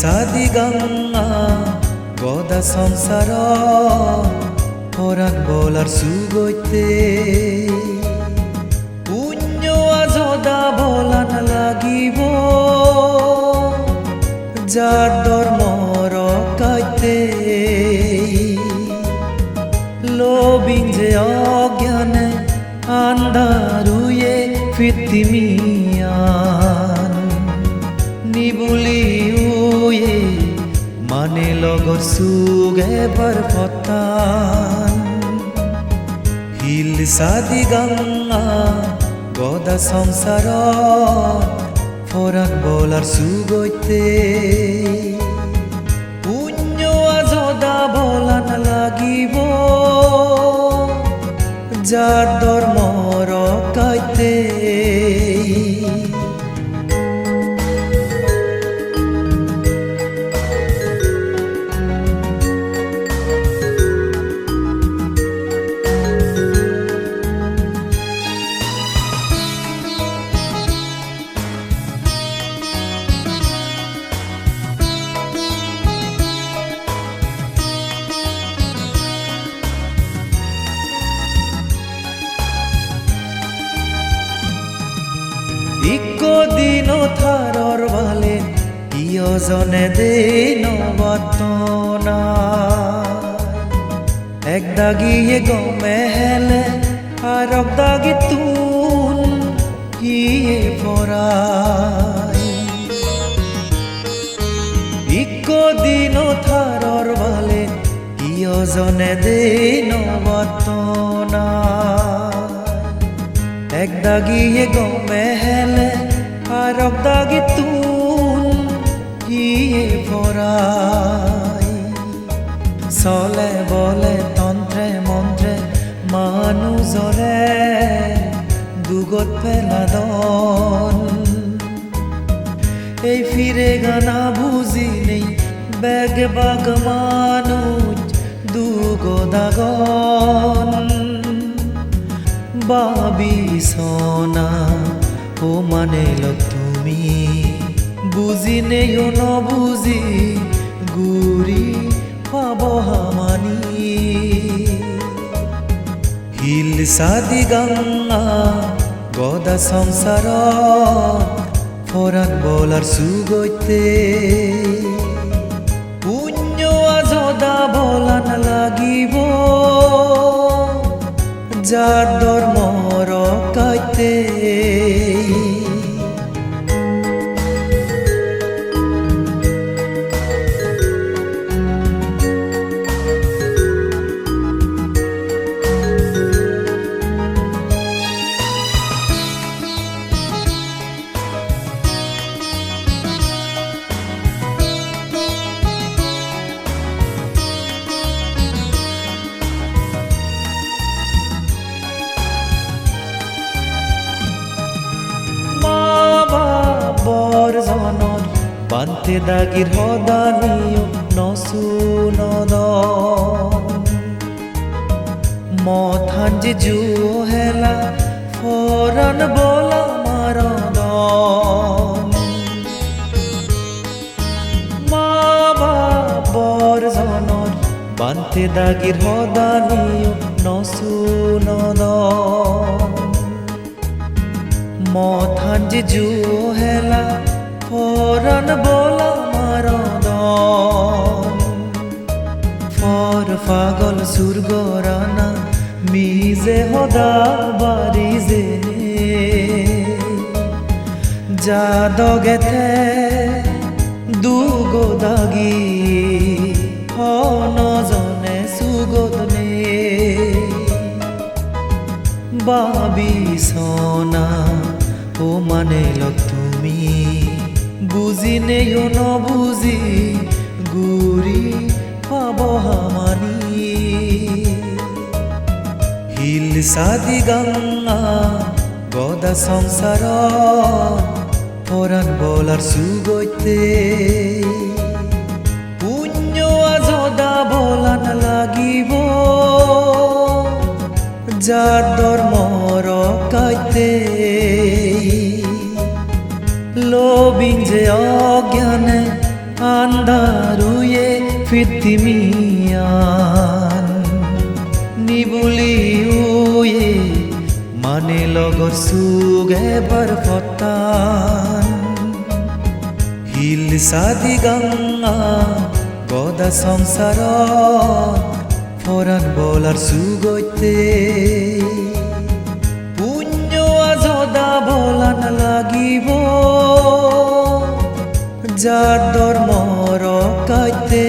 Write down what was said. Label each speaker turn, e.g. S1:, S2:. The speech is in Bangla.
S1: সাদি গঙ্গা, গদা সংসার পরাণ বলার সুগৈতে। পুণ্য আজদা বলান লাগিব, যার ধর্ম রকাইতে। লোবিন যে অজ্ঞানে আন্ধারুয়ে ফিতিমিয়ান নিবুলি মানে লগর সুগে বার ফতান হিল সাদি গঙ্গা, গদা সংসার ফরান বলার সুগৈতে। পুণ্য আজদা বলান লাগিব, যার থারর ভালে ইয়জনে দে নবতনা এক দাগিয়ে গমে হেলে এক দাগি তুন পড়াই। ইকো দিন থারর ভালে ইয়জনে দে নবতনা এক দাগিয়ে গমে হেলে আর এক দাগি তুন গিয়ে পড়াই চলে বলে তন্ত্রে, মন্ত্রে মানুষরে দুগত পেলাদন এই ফিরে গানা বুঝি নেই ব্যাগ বাগ মানুষ দুগদাগন বাবি সোনা, ও মানে লোক তুমি বুঝি নেও বুঝি গুরি পাব হামানি। হিল সাদি গঙ্গা, গদা সংসার ফরান বলার সুগৈতে পুণ্য আজদা বলান লাগিব, যার ধর্ম বান্তে দাগির হদানিও নসুনদ মথান যে জু হেলা, ফরান বলা মারদ মা বান্তে দাগির হদানিও নসুনদ মথান যে জু হেলা ফরান বলা মারদন ফর পাগল সুরগরানা মিজে হদা বারি জেনে যা দগেতে দুগো দাগি হনজনে সুগদনে বাবি সোনা, ও মানে লোক তুমি বুঝি নেও ন বুঝি গুরি পাব হামানি। হিল সাদি গঙ্গা, গদা সংসার, পরাণ বলার সুগৈতে পুণ্য আজদা বলান লাগিব, যার ধর্ম রকাইতে। যে অজ্ঞানে আন্ধারুয়ে ফিতিমিয়ান নিবুলি উয়ে মানে লগর সুগ এবার ফতান হিল সাদি গঙ্গা গদা সংসার ফরান বলার সুগৈতে। পুণ্য আজদা বলান লাগিব। যার ধর্ম রকাইতে